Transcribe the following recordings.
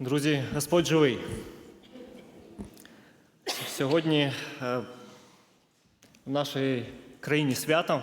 Друзі, Господь живий. Сьогодні е, в нашій країні свято,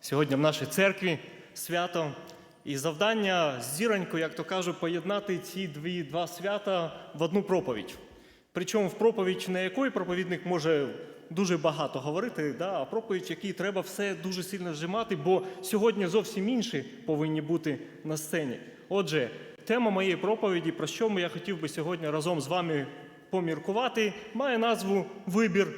сьогодні в нашій церкві свято. І завдання зіронько, як то кажуть, поєднати ці дві, два свята в одну проповідь. Причому в проповідь, на якої проповідник може дуже багато говорити, да, а проповідь, якій треба все дуже сильно зжимати, бо сьогодні зовсім інші повинні бути на сцені. Отже, тема моєї проповіді, про що я хотів би сьогодні разом з вами поміркувати, має назву Вибір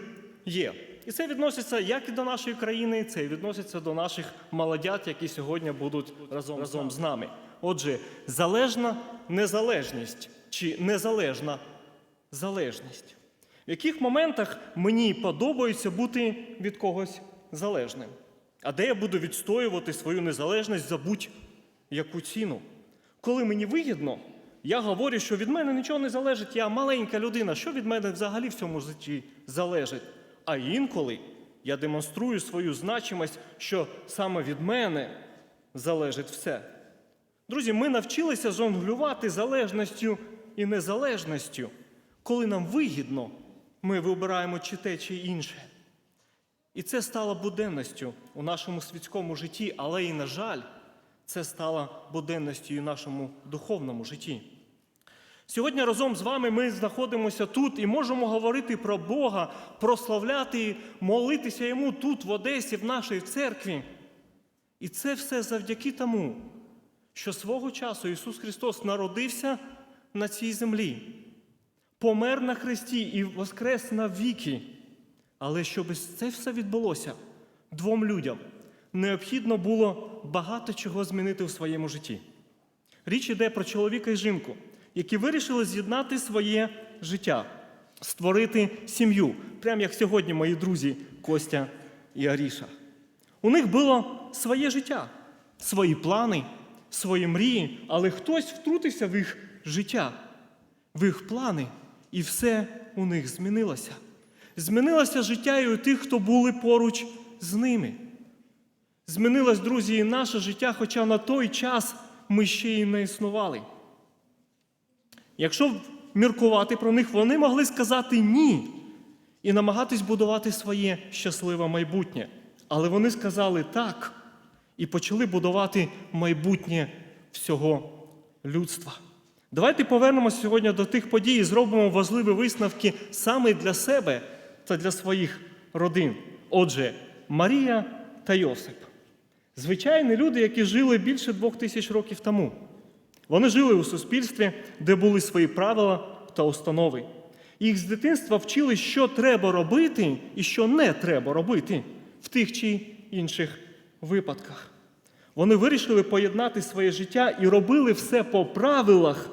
є. І це відноситься як і до нашої країни, це і відноситься до наших молодят, які сьогодні будуть разом, разом з нами. Отже, залежна незалежність чи незалежна залежність. В яких моментах мені подобається бути від когось залежним? А де я буду відстоювати свою незалежність за будь-яку ціну? Коли мені вигідно, я говорю, що від мене нічого не залежить, я маленька людина, що від мене взагалі в цьому житті залежить? А інколи я демонструю свою значимость, що саме від мене залежить все. Друзі, ми навчилися жонглювати залежністю і незалежністю. Коли нам вигідно, ми вибираємо чи те, чи інше. І це стало буденністю у нашому світському житті, але і, на жаль, це стало буденністю і в нашому духовному житті. Сьогодні разом з вами ми знаходимося тут і можемо говорити про Бога, прославляти, молитися Йому тут, в Одесі, в нашій церкві. І це все завдяки тому, що свого часу Ісус Христос народився на цій землі, помер на хресті і воскрес на віки. Але щоб це все відбулося двом людям, необхідно було багато чого змінити у своєму житті. Річ іде про чоловіка і жінку, які вирішили з'єднати своє життя, створити сім'ю, прямо як сьогодні мої друзі Костя і Аріша. У них було своє життя, свої плани, свої мрії, але хтось втрутився в їх життя, в їх плани, і все у них змінилося. Змінилося життя і у тих, хто були поруч з ними. Змінилось, друзі, і наше життя, хоча на той час ми ще й не існували. Якщо міркувати про них, вони могли сказати ні і намагатись будувати своє щасливе майбутнє. Але вони сказали так і почали будувати майбутнє всього людства. Давайте повернемося сьогодні до тих подій і зробимо важливі висновки саме для себе та для своїх родин. Отже, Марія та Йосип. Звичайні люди, які жили більше двох тисяч років тому. Вони жили у суспільстві, де були свої правила та установи. Їх з дитинства вчили, що треба робити і що не треба робити в тих чи інших випадках. Вони вирішили поєднати своє життя і робили все по правилах,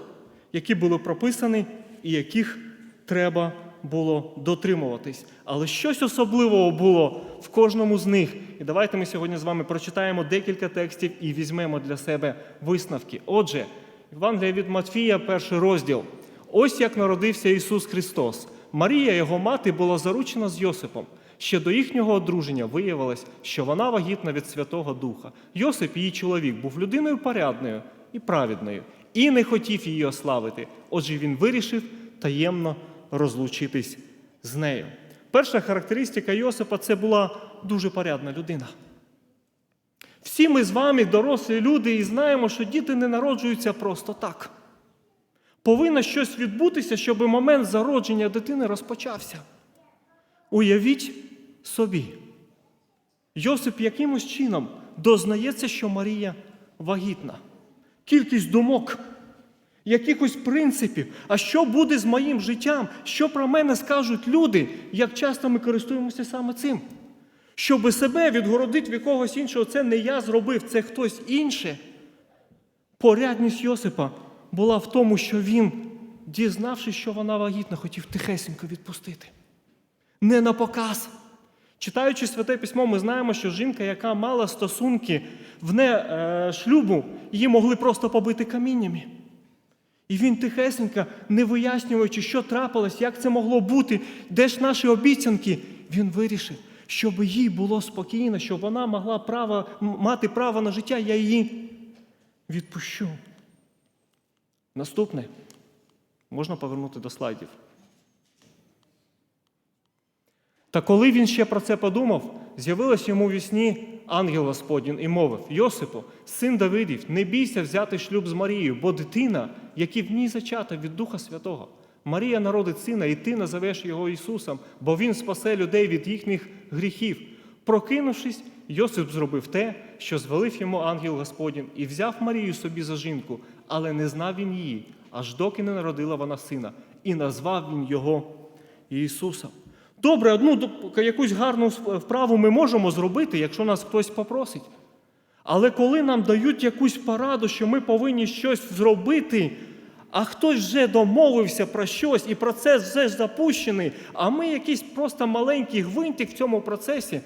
які були прописані і яких треба було дотримуватись. Але щось особливого було в кожному з них. І давайте ми сьогодні з вами прочитаємо декілька текстів і візьмемо для себе висновки. Отже, Євангелія від Матфія, перший розділ. Ось як народився Ісус Христос. Марія, його мати, була заручена з Йосипом. Ще до їхнього одруження виявилось, що вона вагітна від Святого Духа. Йосип, її чоловік, був людиною порядною і праведною, і не хотів її ославити. Отже, він вирішив таємно розлучитись з нею. Перша характеристика Йосипа це була дуже порядна людина. Всі ми з вами дорослі люди і знаємо, що діти не народжуються просто так. Повинно щось відбутися, щоб момент зародження дитини розпочався. Уявіть собі, Йосип якимось чином дознається, що Марія вагітна. Кількість думок, якихось принципів. А що буде з моїм життям? Що про мене скажуть люди? Як часто ми користуємося саме цим? Щоби себе відгородити від когось іншого, це не я зробив, це хтось інше. Порядність Йосипа була в тому, що він, дізнавшись, що вона вагітна, хотів тихесенько відпустити. Не на показ. Читаючи святе письмо, ми знаємо, що жінка, яка мала стосунки вне е, шлюбу, її могли просто побити каміннями. І він тихесенько, не вияснюючи, що трапилось, як це могло бути, де ж наші обіцянки, він вирішив, щоб їй було спокійно, щоб вона могла право, мати право на життя, я її відпущу. Наступне. Можна повернути до слайдів. Та коли він ще про це подумав, з'явилось йому в сні ангел Господній і мовив: Йосипу, син Давидів, не бійся взяти шлюб з Марією, бо дитина, яка в ній зачата від Духа Святого. Марія народить сина, і ти назовеш його Ісусом, бо Він спасе людей від їхніх гріхів. Прокинувшись, Йосип зробив те, що звелив йому ангел Господній, і взяв Марію собі за жінку, але не знав він її, аж доки не народила вона сина, і назвав він його Ісусом. Добре, одну якусь гарну вправу ми можемо зробити, якщо нас хтось попросить. Але коли нам дають якусь пораду, що ми повинні щось зробити, а хтось вже домовився про щось, і процес вже запущений, а ми якийсь просто маленький гвинтик в цьому процесі,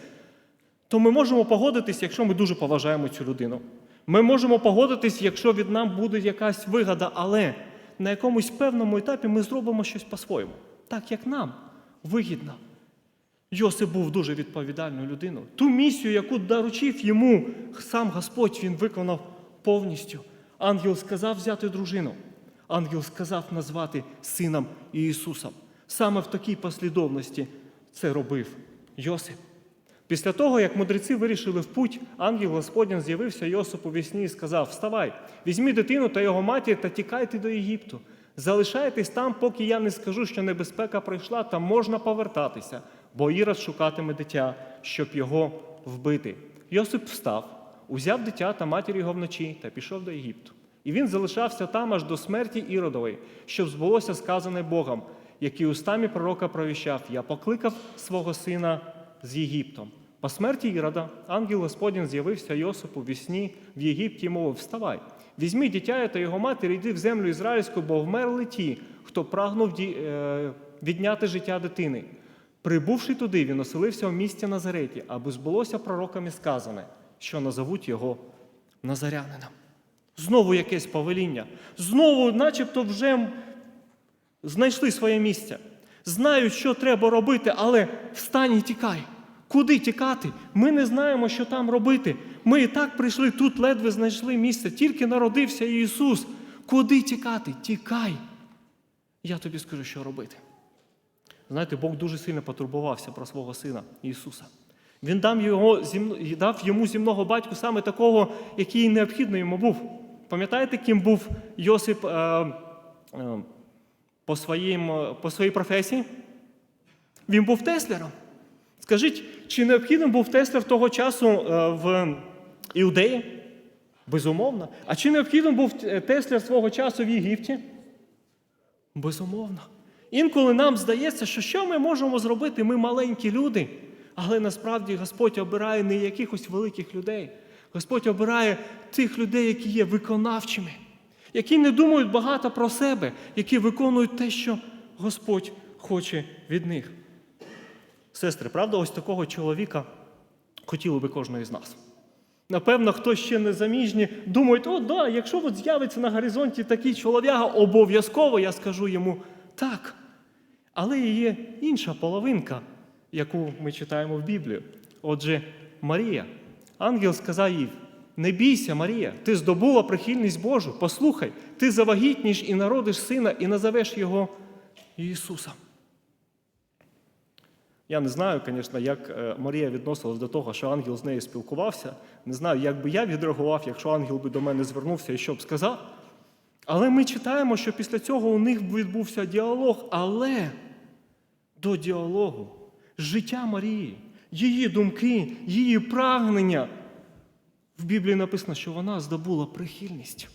то ми можемо погодитись, якщо ми дуже поважаємо цю людину. Ми можемо погодитись, якщо від нам буде якась вигода, але на якомусь певному етапі ми зробимо щось по-своєму, так як нам вигідно. Йосип був дуже відповідальною людиною. Ту місію, яку доручив йому сам Господь, він виконав повністю. Ангел сказав взяти дружину. Ангел сказав назвати сином Ісусом. Саме в такій послідовності це робив Йосип. Після того, як мудреці вирішили в путь, ангел Господній з'явився Йосипу вісні і сказав: Вставай, візьми дитину та його матір та тікайте до Єгипту. Залишайтесь там, поки я не скажу, що небезпека прийшла, та можна повертатися, бо Ірод шукатиме дитя, щоб його вбити. Йосип встав, узяв дитя та матір його вночі та пішов до Єгипту. І він залишався там аж до смерті Іродової, щоб збулося сказане Богом, який устами пророка провіщав: Я покликав свого сина з Єгиптом. По смерті Ірода ангел Господній з'явився Йосипу в сні в Єгипті і мовив: Вставай, візьми дитя та його матір, йди в землю ізраїльську, бо вмерли ті, хто прагнув е, відняти життя дитини. Прибувши туди, він оселився в місті Назареті, аби збулося пророками сказане, що назовуть його Назарянином. Знову якесь повеління. Знову, начебто, вже знайшли своє місце. Знають, що треба робити, але встань і тікай. Куди тікати? Ми не знаємо, що там робити. Ми і так прийшли тут, ледве знайшли місце, тільки народився Ісус. Куди тікати? Тікай. Я тобі скажу, що робити. Знаєте, Бог дуже сильно потурбувався про свого сина Ісуса. Він дав, його, дав йому земного батьку саме такого, який необхідно йому був. Пам'ятаєте, ким був Йосип е, е, по, своїм, е, по своїй професії? Він був Теслером. Скажіть, чи необхідним був Теслер того часу е, в Іудеї? Безумовно. А чи необхідним був е, Теслер свого часу в Єгипті? Безумовно. Інколи нам здається, що що ми можемо зробити? Ми маленькі люди, але насправді Господь обирає не якихось великих людей. Господь обирає тих людей, які є виконавчими, які не думають багато про себе, які виконують те, що Господь хоче від них. Сестри, правда, ось такого чоловіка хотіло би кожного з нас. Напевно, хто ще не заміжні, думають, о, да, якщо от з'явиться на горизонті такий чолов'яга, обов'язково я скажу йому так. Але є інша половинка, яку ми читаємо в Біблії. Отже, Марія, ангел сказав їй: не бійся, Марія, ти здобула прихильність Божу. Послухай, ти завагітніш і народиш сина, і назовеш його Ісусом. Я не знаю, звісно, як е, Марія відносилась до того, що ангел з нею спілкувався. Не знаю, як би я відреагував, якщо ангел би до мене звернувся і що б сказав. Але ми читаємо, що після цього у них відбувся діалог, але до діалогу життя Марії, її думки, її прагнення. В Біблії написано, що вона здобула прихильність.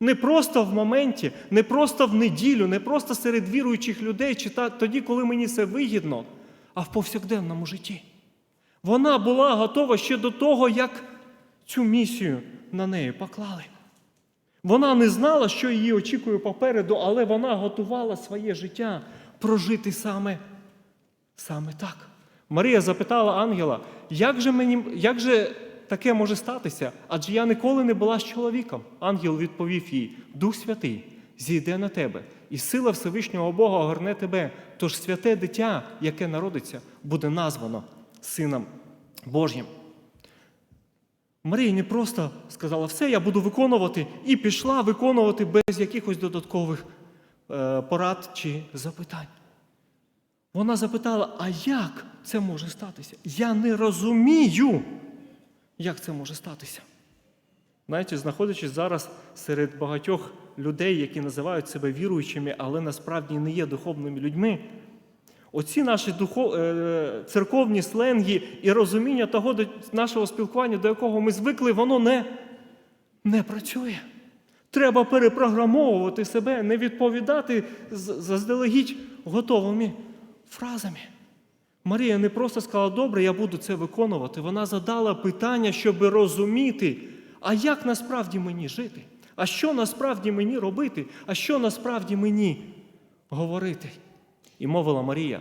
Не просто в моменті, не просто в неділю, не просто серед віруючих людей, чи та- тоді, коли мені це вигідно, а в повсякденному житті. Вона була готова ще до того, як цю місію на неї поклали. Вона не знала, що її очікує попереду, але вона готувала своє життя прожити саме, саме так. Марія запитала ангела, як же, мені, як же таке може статися? Адже я ніколи не була з чоловіком. Ангел відповів їй: Дух Святий зійде на тебе, і сила Всевишнього Бога огорне тебе. Тож святе дитя, яке народиться, буде названо Сином Божим. Марія не просто сказала, все, я буду виконувати, і пішла виконувати без якихось додаткових порад чи запитань. Вона запитала: а як це може статися? Я не розумію, як це може статися. Знаєте, знаходячись зараз серед багатьох людей, які називають себе віруючими, але насправді не є духовними людьми, оці наші духов... е, церковні сленги і розуміння того нашого спілкування, до якого ми звикли, воно не, не працює. Треба перепрограмовувати себе, не відповідати заздалегідь готовими фразами. Марія не просто сказала, добре, я буду це виконувати. Вона задала питання, щоб розуміти, а як насправді мені жити? А що насправді мені робити? А що насправді мені говорити? І мовила Марія: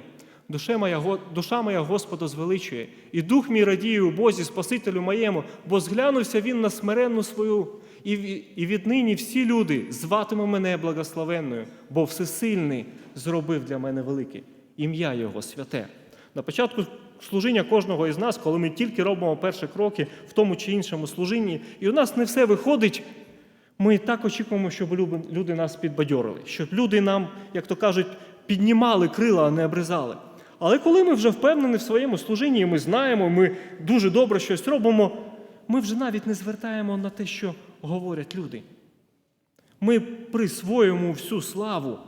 душа моя, душа моя Господа звеличує, і дух мій радіє у Бозі, Спасителю моєму, бо зглянувся він на смиренну свою, і, віднині всі люди зватимуть мене благословенною, бо всесильний зробив для мене велике ім'я Його святе. На початку служіння кожного із нас, коли ми тільки робимо перші кроки в тому чи іншому служінні, і у нас не все виходить, ми так очікуємо, щоб люди- нас підбадьорили, щоб люди нам, як то кажуть, піднімали крила, а не обрізали. Але коли ми вже впевнені в своєму служінні, і ми знаємо, ми дуже добре щось робимо, ми вже навіть не звертаємо на те, що говорять люди. Ми присвоюємо всю славу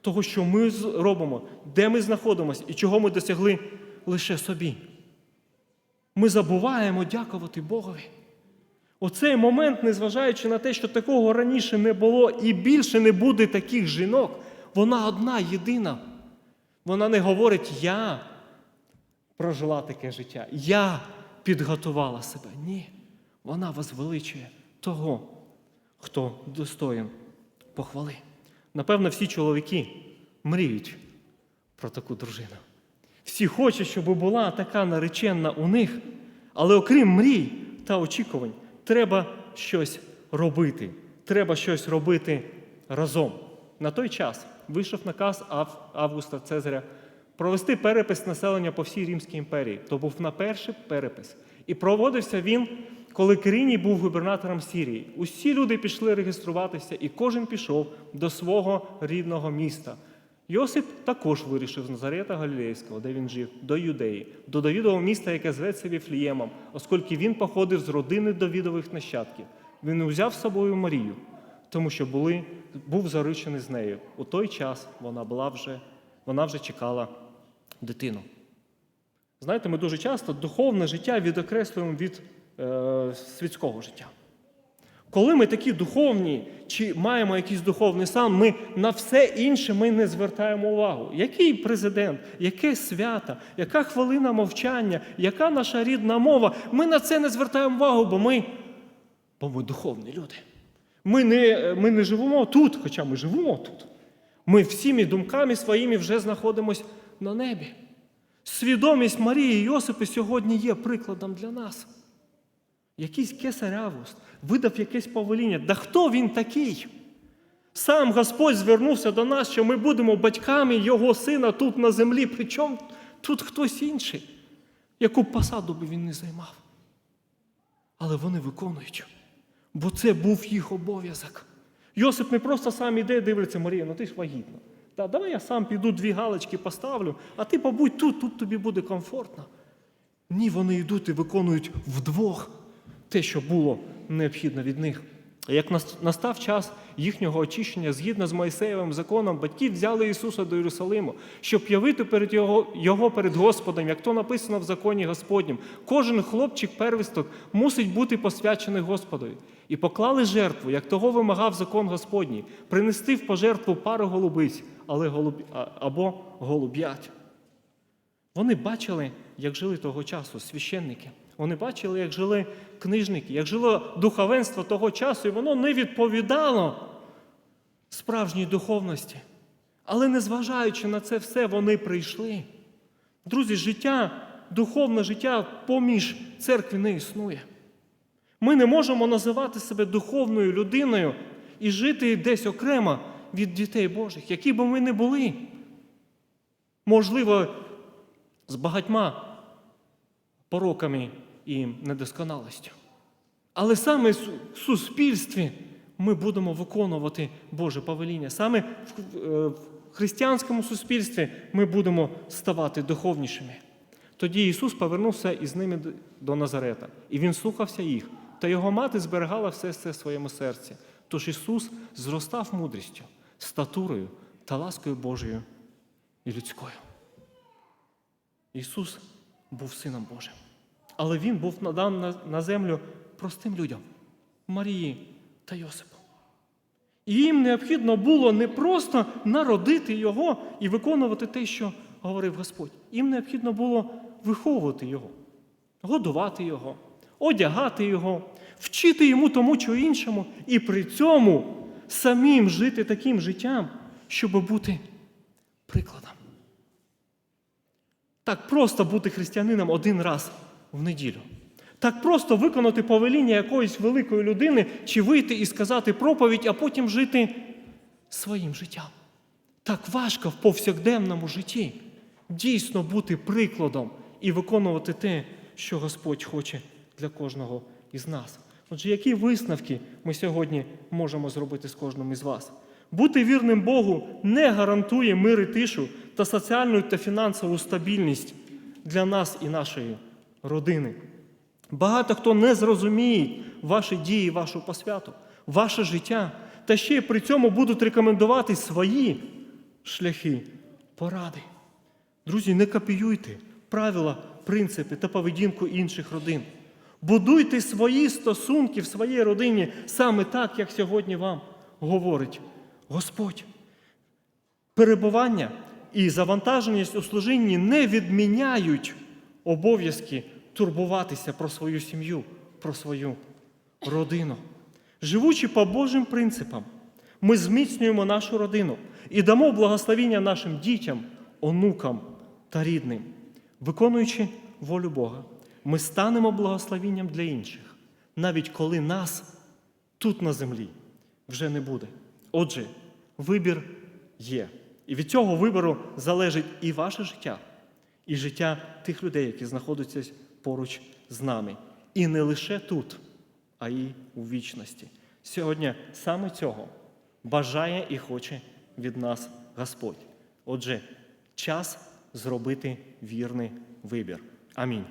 того, що ми робимо, де ми знаходимося і чого ми досягли лише собі. Ми забуваємо дякувати Богові. Оцей момент, незважаючи на те, що такого раніше не було і більше не буде таких жінок, вона одна єдина. Вона не говорить Я прожила таке життя, я підготувала себе. Ні. Вона возвеличує того, хто достоїн похвали. Напевно, всі чоловіки мріють про таку дружину. Всі хочуть, щоб була така наречена у них, але окрім мрій та очікувань, треба щось робити. Треба щось робити разом. На той час вийшов наказ Августа Цезаря провести перепис населення по всій Римській імперії. То був на перший перепис. І проводився він, коли Кириній був губернатором Сірії. Усі люди пішли реєструватися, і кожен пішов до свого рідного міста. Йосип також вирішив з Назарета Галілейського, де він жив, до Юдеї, до Давідового міста, яке зветься Віфліємом, оскільки він походив з родини Давідових нащадків. Він не взяв з собою Марію, тому що були, був заручений з нею. У той час вона була вже, вона вже чекала дитину. Знаєте, ми дуже часто духовне життя відокреслюємо від світського життя. Коли ми такі духовні чи маємо якийсь духовний сан, ми на все інше ми не звертаємо увагу. Який президент, яке свято, яка хвилина мовчання, яка наша рідна мова, ми на це не звертаємо увагу, бо ми, бо ми духовні люди. Ми не, ми не живемо тут, хоча ми живемо тут. Ми всіми думками своїми вже знаходимося на небі. Свідомість Марії і Йосипи сьогодні є прикладом для нас. Якийсь кесар Август видав якесь повеління. Да хто він такий? Сам Господь звернувся до нас, що ми будемо батьками Його сина тут на землі. Причому тут хтось інший, яку посаду би він не займав. Але вони виконують, бо це був їх обов'язок. Йосип не просто сам іде і дивиться, Марія, ну ти ж вагітна. Та давай я сам піду дві галочки поставлю, а ти побудь тут, тут тобі буде комфортно. Ні, вони йдуть і виконують вдвох те, що було необхідно від них. Як настав час їхнього очищення, згідно з Моїсеєвим законом, батьки взяли Ісуса до Єрусалиму, щоб явити перед його, його перед Господом, як то написано в законі Господнім. Кожен хлопчик первісток мусить бути посвячений Господові. І поклали жертву, як того вимагав закон Господній, принести в пожертву пару голубиць, але голуб... або голуб'ять. Вони бачили, як жили того часу священники. Вони бачили, як жили книжники, як жило духовенство того часу, і воно не відповідало справжній духовності. Але незважаючи на це все, вони прийшли. Друзі, життя, духовне життя поміж церкви не існує. Ми не можемо називати себе духовною людиною і жити десь окремо від дітей Божих, які б ми не були. Можливо, з багатьма пороками і недосконалостю. Але саме в суспільстві ми будемо виконувати Боже повеління. Саме в, е, християнському суспільстві ми будемо ставати духовнішими. Тоді Ісус повернувся із ними до Назарета, і Він слухався їх, та його мати зберігала все це в своєму серці. Тож Ісус зростав мудрістю, статурою та ласкою Божою і людською. Ісус був Сином Божим. Але Він був надан на, землю простим людям Марії та Йосипу. І їм необхідно було не просто народити його і виконувати те, що говорив Господь. Їм необхідно було виховувати його, годувати його, одягати його, вчити йому тому чи іншому, і при цьому самим жити таким життям, щоб бути прикладом. Так просто бути християнином один раз в неділю. Так просто виконати повеління якоїсь великої людини чи вийти і сказати проповідь, а потім жити своїм життям. Так важко в повсякденному житті дійсно бути прикладом і виконувати те, що Господь хоче для кожного із нас. Отже, які висновки ми сьогодні можемо зробити з кожним із вас? Бути вірним Богу не гарантує мир і тишу та соціальну та фінансову стабільність для нас і нашої родини. Багато хто не зрозуміє ваші дії, вашу посвяту, ваше життя, та ще при цьому будуть рекомендувати свої шляхи, поради. Друзі, не копіюйте правила, принципи та поведінку інших родин. Будуйте свої стосунки в своїй родині саме так, як сьогодні вам говорить Господь. Перебування і завантаженість у служінні не відміняють обов'язки турбуватися про свою сім'ю, про свою родину. Живучи по Божим принципам, ми зміцнюємо нашу родину і дамо благословіння нашим дітям, онукам та рідним. Виконуючи волю Бога, ми станемо благословінням для інших, навіть коли нас тут на землі вже не буде. Отже, вибір є. І від цього вибору залежить і ваше життя, і життя тих людей, які знаходяться поруч з нами. І не лише тут, а й у вічності. Сьогодні саме цього бажає і хоче від нас Господь. Отже, час зробити вірний вибір. Амінь.